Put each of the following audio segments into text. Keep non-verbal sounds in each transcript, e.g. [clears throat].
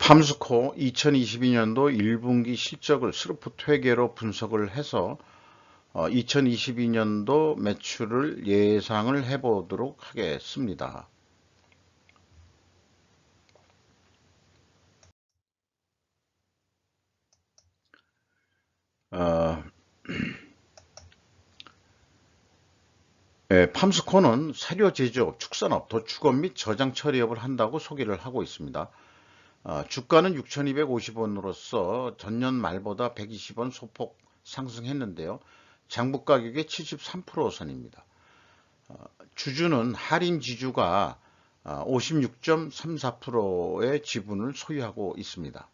팜스코 2022년도 1분기 실적을 스루프 퇴계로 분석을 해서 2022년도 매출을 예상을 해보도록 하겠습니다. 어, 예, 팜스코는 사료 제조업, 축산업, 도축업 및 저장 처리업을 한다고 소개를 하고 있습니다. 어, 주가는 6,250원으로서 전년 말보다 120원 소폭 상승했는데요. 장부 가격의 73% 선입니다. 어, 주주는 할인 지주가 56.34%의 지분을 소유하고 있습니다.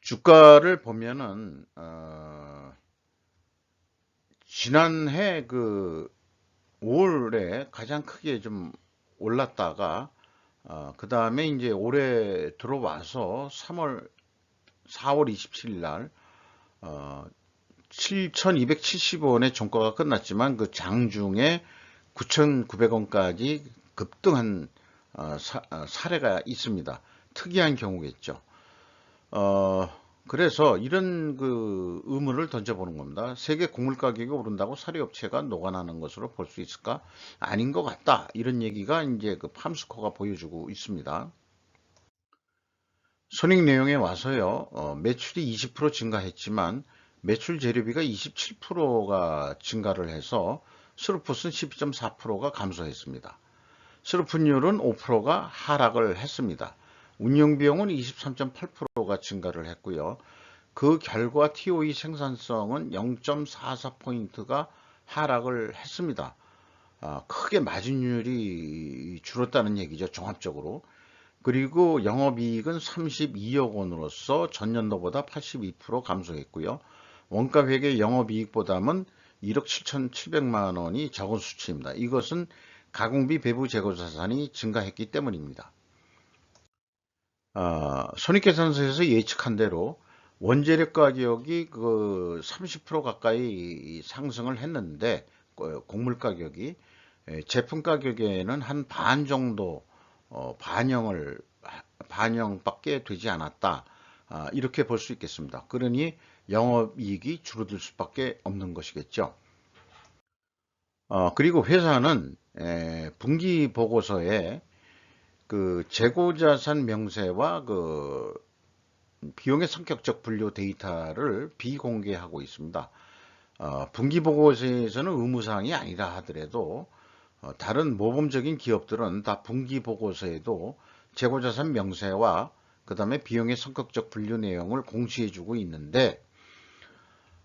주가를 보면은 어, 지난해 그 5월에 가장 크게 좀 올랐다가 어, 그 다음에 이제 올해 들어와서 3월 4월 27일 날 어, 7,270원의 종가가 끝났지만 그 장중에 9,900원까지 급등한 어, 사, 어, 사례가 있습니다. 특이한 경우겠죠. 어, 그래서 이런 그 의문을 던져보는 겁니다. 세계 곡물 가격이 오른다고 사료업체가 녹아나는 것으로 볼 수 있을까? 아닌 것 같다. 이런 얘기가 이제 그 팜스코가 보여주고 있습니다. 손익 내용에 와서요, 어, 매출이 20% 증가했지만 매출 재료비가 27%가 증가를 해서 스루풋은 12.4%가 감소했습니다. 스루풋률은 5%가 하락을 했습니다. 운영비용은 23.8%가 증가를 했고요. 그 결과 TOE 생산성은 0.44포인트가 하락을 했습니다. 아, 크게 마진율이 줄었다는 얘기죠. 종합적으로. 그리고 영업이익은 32억 원으로서 전년도보다 82% 감소했고요. 원가 회계 영업이익보다는 1억 7,700만 원이 적은 수치입니다. 이것은 가공비 배부 재고 자산이 증가했기 때문입니다. 어, 손익계산서에서 예측한 대로 원재료 가격이 그 30% 가까이 상승을 했는데 그 곡물 가격이 제품 가격에는 한 반 정도 어, 반영을 반영밖에 되지 않았다 아, 이렇게 볼 수 있겠습니다. 그러니 영업이익이 줄어들 수밖에 없는 것이겠죠. 어, 그리고 회사는 에, 분기 보고서에 그 재고자산 명세와 그 비용의 성격적 분류 데이터를 비공개하고 있습니다. 어, 분기보고서에서는 의무사항이 아니라 하더라도 어, 다른 모범적인 기업들은 다 분기보고서에도 재고자산 명세와 그 다음에 비용의 성격적 분류 내용을 공시해주고 있는데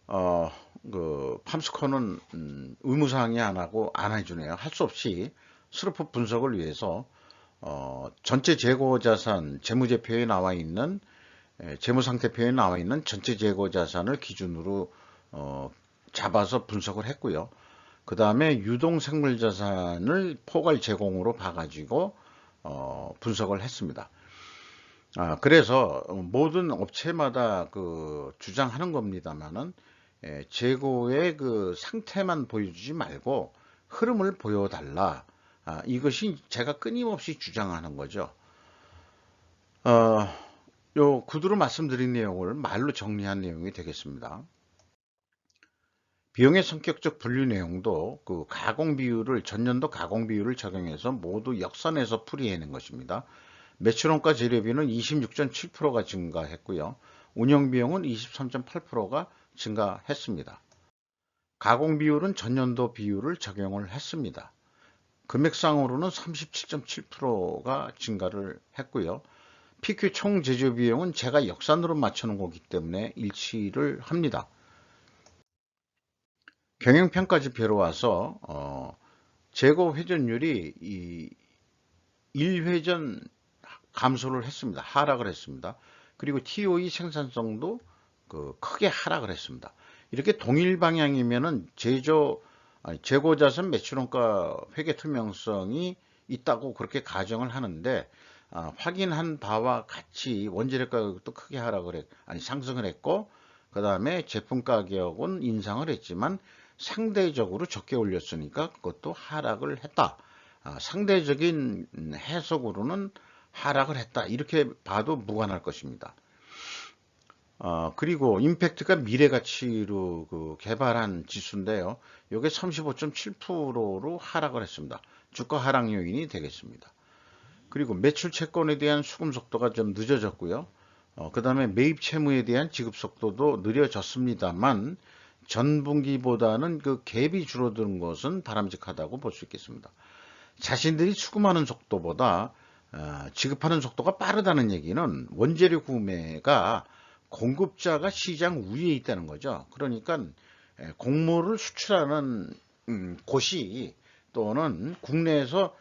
어, 그 팜스코는 음, 의무사항이 안 하고 안 해주네요. 할 수 없이 스루프 분석을 위해서 어, 전체 재고 자산 재무제표에 나와 있는 재무상태표에 나와 있는 전체 재고 자산을 기준으로 어, 잡아서 분석을 했고요. 그 다음에 유동 생물 자산을 포괄 제공으로 봐가지고 어, 분석을 했습니다. 아, 그래서 모든 업체마다 그 주장하는 겁니다만은 재고의 그 상태만 보여주지 말고 흐름을 보여달라. 아, 이것이 제가 끊임없이 주장하는 거죠. 어, 요 구두로 말씀드린 내용을 말로 정리한 내용이 되겠습니다. 비용의 성격적 분류 내용도 그 가공 비율을 전년도 가공 비율을 적용해서 모두 역선해서 풀이해낸 것입니다. 매출원가 재료비는 26.7%가 증가했고요. 운영 비용은 23.8%가 증가했습니다. 가공 비율은 전년도 비율을 적용을 했습니다. 금액상으로는 37.7%가 증가를 했고요. PQ 총 제조 비용은 제가 역산으로 맞춰놓은 거기 때문에 일치를 합니다. 경영평가 지표로 와서 어, 재고 회전율이 이 1회전 감소를 했습니다. 하락을 했습니다. 그리고 TOE 생산성도 그 크게 하락을 했습니다. 이렇게 동일 방향이면은 제조 재고자산 매출원가 회계 투명성이 있다고 그렇게 가정을 하는데 아, 확인한 바와 같이 원재료 가격도 크게 하락을 했, 아니 상승을 했고 그 다음에 제품 가격은 인상을 했지만 상대적으로 적게 올렸으니까 그것도 하락을 했다. 아, 상대적인 해석으로는 하락을 했다. 이렇게 봐도 무관할 것입니다. 어, 그리고 임팩트가 미래 가치로 그 개발한 지수인데요. 이게 35.7%로 하락을 했습니다. 주가 하락 요인이 되겠습니다. 그리고 매출 채권에 대한 수금 속도가 좀 늦어졌고요. 어, 그 다음에 매입 채무에 대한 지급 속도도 느려졌습니다만 전분기보다는 그 갭이 줄어드는 것은 바람직하다고 볼 수 있겠습니다. 자신들이 수금하는 속도보다 어, 지급하는 속도가 빠르다는 얘기는 원재료 구매가 공급자가 시장 위에 있다는 거죠. 그러니까 곡물을 수출하는 음, 곳이 또는 국내에서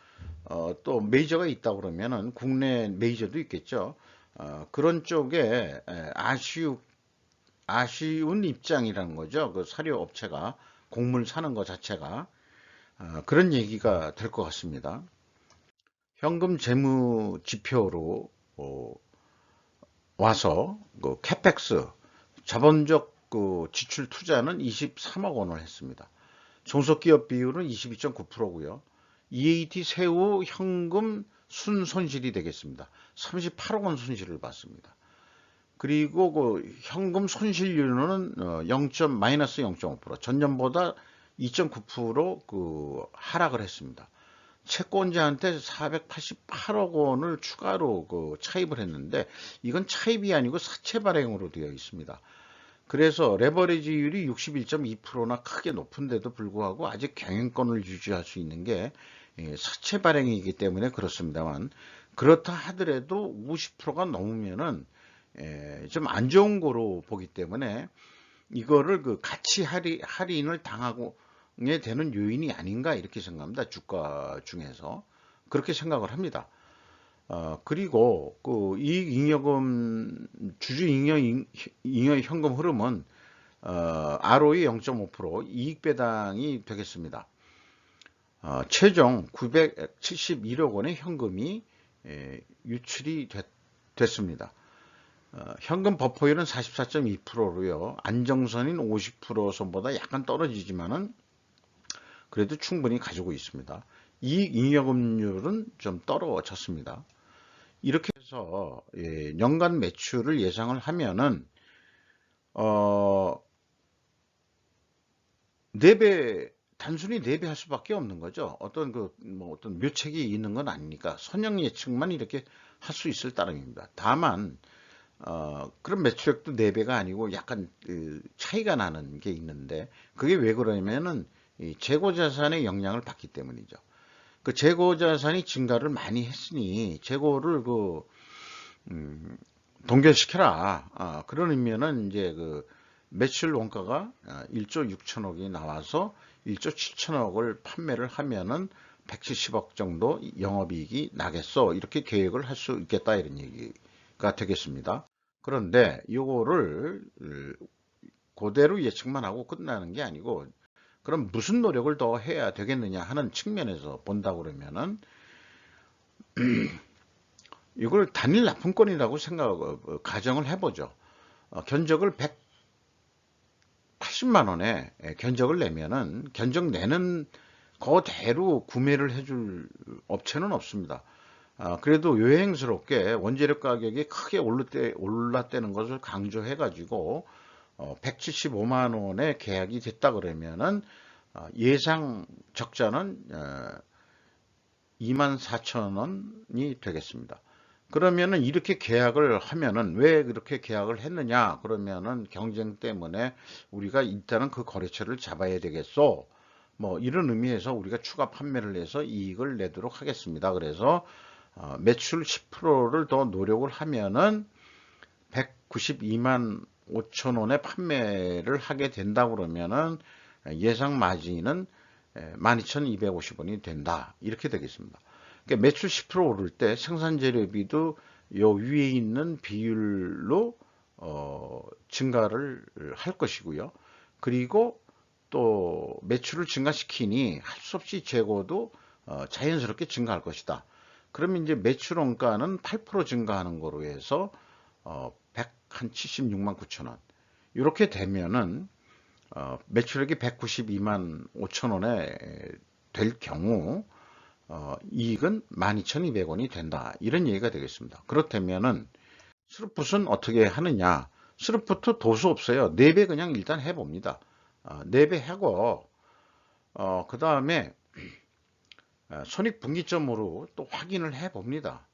어, 또 메이저가 있다 그러면은 국내 메이저도 있겠죠. 어, 그런 쪽에 아쉬우, 아쉬운 입장이라는 거죠. 그 사료 업체가 곡물 사는 것 자체가 어, 그런 얘기가 될 것 같습니다. 현금 재무 지표로 어, 와서 그 캐펙스 자본적 그 지출 투자는 23억 원을 했습니다. 종속기업 비율은 22.9%고요. EAT 세후 현금 순 손실이 되겠습니다. 38억 원 손실을 봤습니다. 그리고 그 현금 손실률은 0. 어, 마이너스 0.5% 전년보다 2.9%그 하락을 했습니다. 채권자한테 488억 원을 추가로 그 차입을 했는데 이건 차입이 아니고 사채 발행으로 되어 있습니다. 그래서 레버리지율이 61.2%나 크게 높은데도 불구하고 아직 경영권을 유지할 수 있는 게 예, 사채 발행이기 때문에 그렇습니다만 그렇다 하더라도 50%가 넘으면은 예, 좀안 좋은 거로 보기 때문에 이거를 그 가치 할인을 당하고 되는 요인이 아닌가 이렇게 생각합니다. 주가 중에서 그렇게 생각을 합니다. 어, 그리고 그 이익 잉여금 주주 잉여 잉여 현금 흐름은 어, ROE 0.5% 이익 배당이 되겠습니다. 어, 최종 971억 원의 현금이 예, 유출이 됐, 습니다 어, 현금 버퍼율은 44.2%로요. 안정선인 50% 선보다 약간 떨어지지만은 그래도 충분히 가지고 있습니다. 이익 잉여금률은 좀 떨어졌습니다. 이렇게 해서 예, 연간 매출을 예상을 하면은 어 4배 단순히 내배할 수밖에 없는 거죠. 어떤 그 뭐 어떤 묘책이 있는 건 아니니까 선형 예측만 이렇게 할 수 있을 따름입니다. 다만 어, 그런 매출액도 4배가 아니고 약간 그 차이가 나는 게 있는데 그게 왜 그러냐면은 이 재고 자산의 영향을 받기 때문이죠. 그 재고 자산이 증가를 많이 했으니 재고를 그 음, 동결시켜라. 아, 그런 의미는 이제 그 매출 원가가 1조 아, 6천억이 나와서 1조 7천억을 판매를 하면은 170억 정도 영업이익이 나겠어. 이렇게 계획을 할 수 있겠다. 이런 얘기가 되겠습니다. 그런데 이거를 그대로 예측만 하고 끝나는 게 아니고 그럼 무슨 노력을 더 해야 되겠느냐 하는 측면에서 본다 그러면은 [clears throat] 이걸 단일 납품권이라고 생각 어, 가정을 해보죠. 어, 견적을 180만 원에 예, 견적을 내면은 견적 내는 그대로 구매를 해줄 업체는 없습니다. 아, 그래도 요행스럽게 원재료 가격이 크게 올랐다는 것을 강조해 가지고 어, 175만 원에 계약이 됐다 그러면은 어, 예상 적자는 어, 2만 4천 원이 되겠습니다. 그러면은 이렇게 계약을 하면은 왜 그렇게 계약을 했느냐? 그러면은 경쟁 때문에 우리가 일단은 그 거래처를 잡아야 되겠소. 뭐 이런 의미에서 우리가 추가 판매를 해서 이익을 내도록 하겠습니다. 그래서 어, 매출 10%를 더 노력을 하면은 192만 5천 원에 판매를 하게 된다 그러면은 예상 마진은 12,250원이 된다 이렇게 되겠습니다. 그러니까 매출 10% 오를 때 생산 재료비도 요 위에 있는 비율로 어, 증가를 할 것이고요. 그리고 또 매출을 증가시키니 할 수 없이 재고도 어, 자연스럽게 증가할 것이다. 그러면 이제 매출 원가는 8% 증가하는 거로 해서 어, 176만 9천 원. 이렇게 되면은 어, 매출액이 192만 5천 원에 될 경우 어, 이익은 12,200원이 된다. 이런 얘기가 되겠습니다. 그렇다면은 스루풋은 어떻게 하느냐? 스루풋도 도수 없어요. 4배 그냥 일단 해봅니다. 어, 4배 하고 어, 그 다음에 손익분기점으로 또 확인을 해봅니다.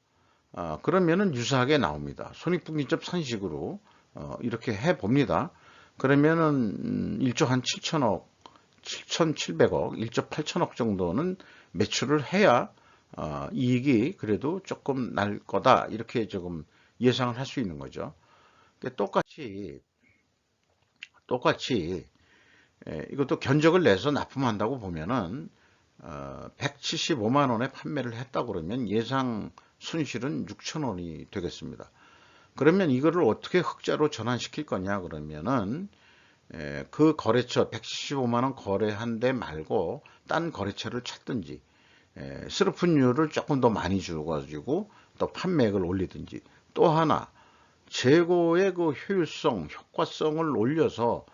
어, 그러면은 유사하게 나옵니다. 손익분기점 산식으로 어, 이렇게 해봅니다. 그러면은 음, 1조 한 7천억, 7,700억, 1조 8천억 정도는 매출을 해야 어, 이익이 그래도 조금 날 거다 이렇게 조금 예상을 할 수 있는 거죠. 똑같이 똑같이 에, 이것도 견적을 내서 납품한다고 보면은 어, 175만 원에 판매를 했다 그러면 예상 순실은 6천 원이 되겠습니다. 그러면 이거를 어떻게 흑자로 전환시킬 거냐 그러면은 에, 그 거래처 175만 원 거래한 데 말고 딴 거래처를 찾든지 에, 스르픈율을 조금 더 많이 주가지고 또 판매액을 올리든지 또 하나 재고의 그 효율성, 효과성을 올려서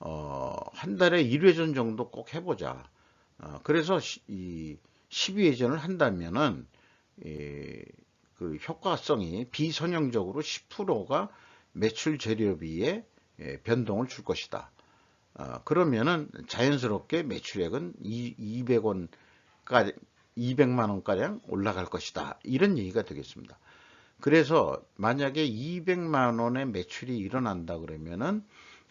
어, 한 달에 1회전 정도 꼭 해보자. 어, 그래서 시, 이 12회전을 한다면은 이, 그 효과성이 비선형적으로 10%가 매출 재료비에 예, 변동을 줄 것이다. 어, 그러면은 자연스럽게 매출액은 200원, 200만 원가량 올라갈 것이다. 이런 얘기가 되겠습니다. 그래서 만약에 200만 원의 매출이 일어난다 그러면은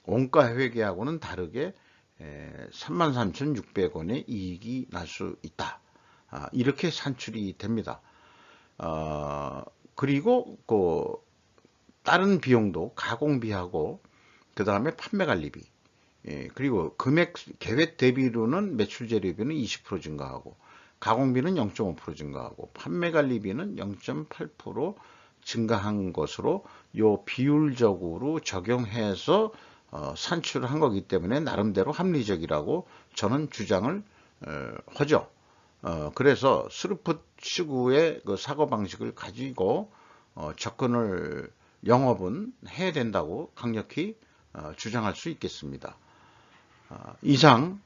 원가 회계하고는 다르게 33,600원의 이익이 날 수 있다. 아, 이렇게 산출이 됩니다. 어, 그리고 그 다른 비용도 가공비하고 그 다음에 판매 관리비 예, 그리고 금액 계획 대비로는 매출 재료비는 20% 증가하고 가공비는 0.5% 증가하고 판매 관리비는 0.8% 증가한 것으로 요 비율적으로 적용해서 어, 산출을 한 거기 때문에 나름대로 합리적이라고 저는 주장을 어, 하죠. 어, 그래서 스루풋 시구의 그 사고 방식을 가지고 어, 접근을 영업은 해야 된다고 강력히 어, 주장할 수 있겠습니다. 어, 이상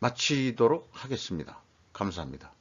마치도록 하겠습니다. 감사합니다.